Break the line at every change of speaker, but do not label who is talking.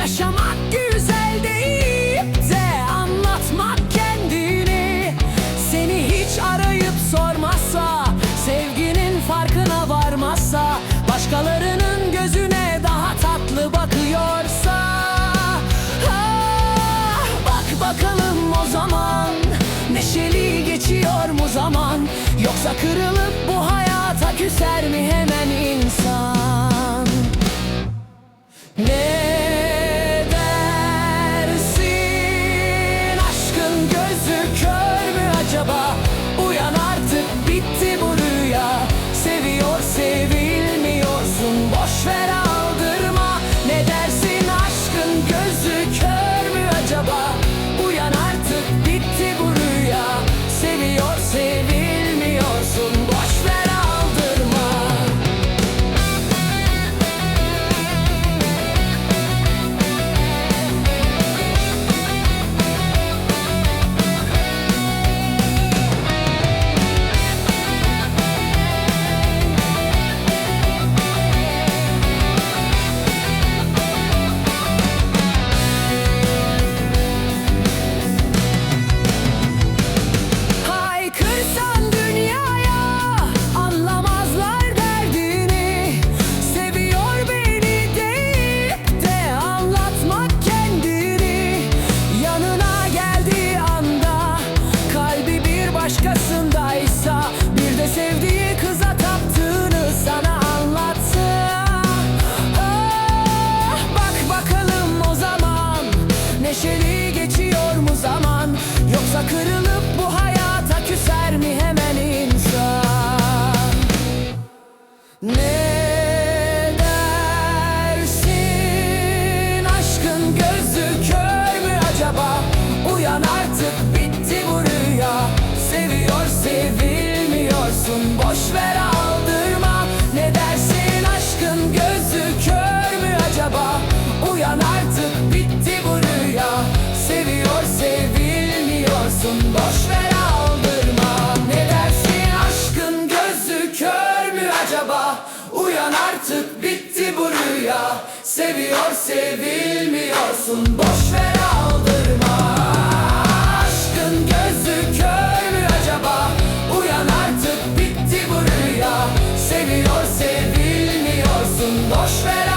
Yaşamak güzel deyip de anlatmak kendini. Seni hiç arayıp sormazsa Sevginin farkına varmazsa Başkalarının gözüne daha tatlı bakıyorsa. Ah, Bak bakalım o zaman Neşeli geçiyor mu zaman? Yoksa kırılıp bu hayata küser mi hemen insan? Ne você me olsun boşver aldırma. Ne dersin aşkın gözü kör mü acaba? Uyan artık bitti bu rüya. Seviyor sevilmiyorsun. Boşver aldırma. Aşkın gözü kör mü acaba? Uyan artık bitti bu rüya. Seviyor sevilmiyorsun. Boşver